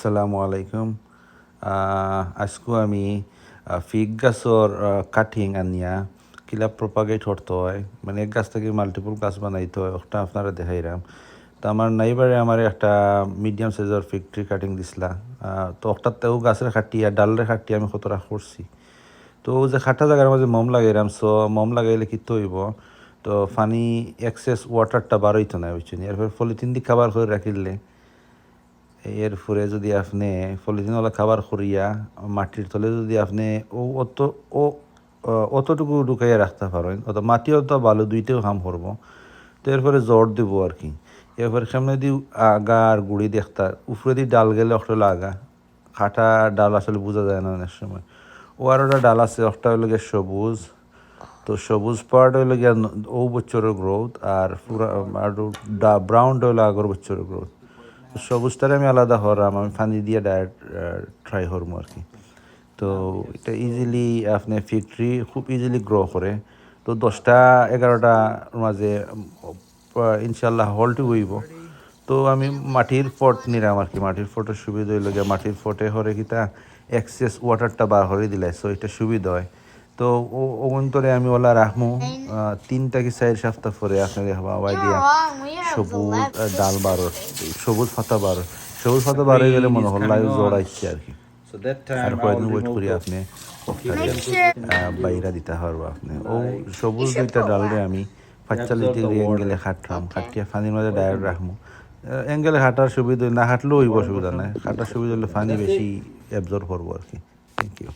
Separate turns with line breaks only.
আসসালামু আলাইকুম। আজকু আমি ফিগ গাছর কাটিং আনিয়া কিলা প্রপাগেট করতে হয়। মানে এক গাছ থেকে মাল্টিপল গাছ বানাইতে হয়, ওটা আপনারা দেখাইরাম। তো আমার নাইবারে আমার একটা মিডিয়াম সাইজের ফিগ ট্রি কাটিং দিছিলা। তো ওটাতেও গাছের কাটিয়া ডালের কাটিয়া আমি কতটা করছি। তো যে খাটা জায়গার মাঝে মম লাগাইলাম সো মম লাগাইলে কি হইব তো ফানি এক্সেস ওয়াটারটা বার হইতো না, বুঝছেন? এরপর পলিথিন দিয়ে খাবার করে রাখিলে এর ফুরে যদি আপনি পলিথিনওয়ালা খাবার করিয়া মাটির তলে যদি আপনি ও অত, ও অতটুকু ঢুকাইয়া রাখতে পারেন অত মাটিও তো ভালো দুইটাও কাম করব, তো এরপরে জ্বর দিব আর কি। এরপরে সামনে দি আগা আর গুড়ি দেখতা, উপরে দিয়ে ডাল গেলে একটা লাগা খাটা ডাল আসলে বোঝা যায় না অনেক সময়। ও আর ওটা ডাল আছে, একটা হলো গিয়ে সবুজ, তো সবুজ পার্ট হইল গিয়া ও বছরের গ্রোথ আর পুরা, আর ব্রাউন হইল আগর বছরের গ্রোথ সবুজটারে আমি আলাদা হরাম আমি ফানি দিয়ে ডায়েট ট্রাই করব আর কি। তো এটা ইজিলি আপনি ফ্যাক্টরি খুব ইজিলি গ্রো করে। তো দশটা এগারোটা মাঝে ইনশাল্লাহ হলটি হইব। তো আমি মাটির ফট নিলাম আর কি। মাটির ফটের সুবিধা হইল গিয়ে মাটির ফটে হরে কিতা এক্সেস ওয়াটারটা বার হরে দিলে সো এটা সুবিধা হয়। তো ও অন্তরে আমি ওলা রাখমু। আহ, তিনটা কি চার সপ্তাহ পরে আপনাকে হাওয়াই দিয়া সবুজ ডাল বারো সবুজ ফাতা বারো। সবুজ পাতা বারো গেলে মনে হল লাইভ জড়াইছে আর কি। আর কয়েকদিন ওয়েট করি আপনি? বাইরা দিতে পারব আপনি। ও সবুজ দুইটা ডালরে আমি পাঁচচাল্লিশ ডিগ্রি অ্যাঙ্গেলে খাটলাম। খাটিয়া ফানির মাঝে ডায়েট রাখব অ্যাঙ্গেলে হাঁটার সুবিধা না হাঁটলেও হইব অসুবিধা নাই। হাঁটার সুবিধা হলে ফানি বেশি অ্যাবজর্ব করব আর কি। Thank you